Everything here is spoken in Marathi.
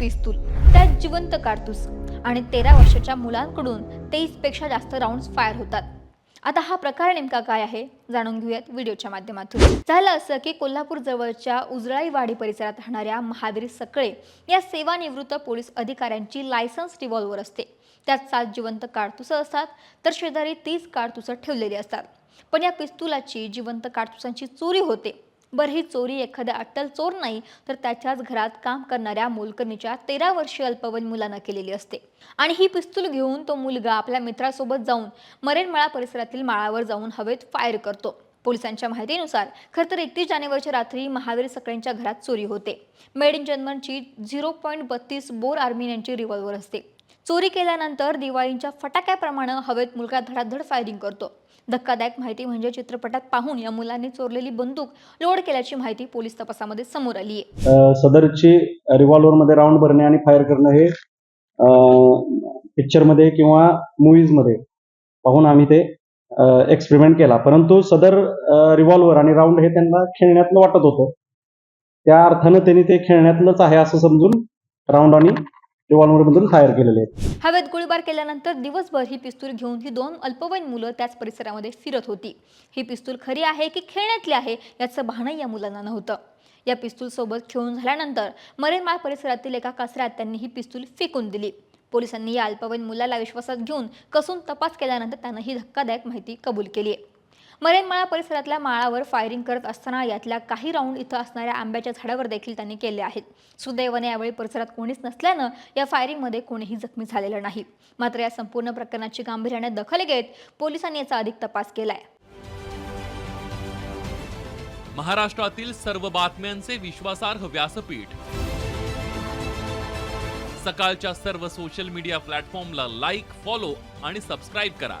पिस्तूल त्यात जिवंत कारतूस आणि तेरा वर्षाच्या मुलांकडून तेवीसपेक्षा जास्त राऊंड फायर होतात. आता हा प्रकार नेमका काय आहे? जाणून घेऊयात व्हिडिओच्या माध्यमातून. झालं असं की कोल्हापूर जवळच्या उजळाईवाडी परिसरात राहणाऱ्या महावीर सकळे या सेवानिवृत्त पोलीस अधिकाऱ्यांची लायसन्स रिव्हॉल्वर असते. त्यात सात जिवंत काडतुसं असतात तर शेजारी तीस काडतुसं ठेवलेली असतात. पण या पिस्तुलाची जिवंत काडतुसांची चोरी होते. बरं ही चोरी एखाद्या अट्टल चोर नाही तर त्याच्याच घरात काम करणाऱ्या मोलकर्णीच्या तेरा वर्षीय अल्पवयीन मुलानं केलेली असते. आणि ही पिस्तूल घेऊन तो मुलगा आपल्या मित्रासोबत जाऊन मरेनमाळा परिसरातील माळावर जाऊन हवेत फायर करतो. पोलिसांच्या माहितीनुसार खरं तर एकतीस जानेवारीच्या रात्री महावीर सकळेंच्या घरात चोरी होते. मेड इन जर्मनची झिरो पॉईंट बत्तीस बोर आर्मी यांची रिव्हॉल्वर असते. चोरी केल्यानंतर दिवाळींच्या फटाक्याप्रमाणे हवेत मुलगा धडाधड फायरिंग करतो. धक्कादायक माहिती म्हणजे चित्रपटात पाहून या मुलांनी चोरलेली बंदूक लोड केल्याची माहिती पोलीस तपासामध्ये समोर आली आहे. सदरची रिव्हॉल्व्हरमध्ये राऊंड भरणे आणि फायर करणं हे पिक्चरमध्ये किंवा मूवीजमध्ये पाहून आम्ही ते एक्सपेरिमेंट केला. परंतु सदर रिव्हॉल्वर आणि राऊंड हे त्यांना खेळण्यातलं वाटत होतं. त्या अर्थानं त्यांनी ते खेळण्यातलंच आहे असं समजून राऊंड आणि रिव्हॉल्वरमधून फायर केलेले आहेत. हवेत गोळीबार केल्यानंतर दिवसभर ही पिस्तूल घेऊन ही दोन अल्पवयीन मुलं त्याच परिसरामध्ये फिरत होती. ही पिस्तूल खरी आहे की खेळण्यातली आहे याचं भानही या मुलांना नव्हतं. या पिस्तूल सोबत खेळून झाल्यानंतर मरेमाळ परिसरातील एका कचऱ्यात त्यांनी ही पिस्तूल फेकून दिली. पोलिसांनी या अल्पवयीन मुलाला विश्वासात घेऊन कसून तपास केल्यानंतर त्यानं ही धक्कादायक माहिती कबूल केली आहे. मरेनमाळा परिसरातल्या माळावर फायरिंग करत असताना यातल्या काही राऊंड इथं असणाऱ्या आंब्याच्या झाडावर देखील त्यांनी केले आहेत. सुदैवाने यावेळी परिसरात कोणीच नसल्यानं या फायरिंगमध्ये कोणीही जखमी झालेलं नाही. मात्र या संपूर्ण प्रकरणाची गांभीर्याने दखल घेत पोलिसांनी याचा अधिक तपास केलाय. महाराष्ट्रातील सर्व बातम्यांचे विश्वासार्ह व्यासपीठ. सकाळच्या सर्व सोशल मीडिया प्लॅटफॉर्मला लाईक फॉलो आणि सबस्क्राईब करा.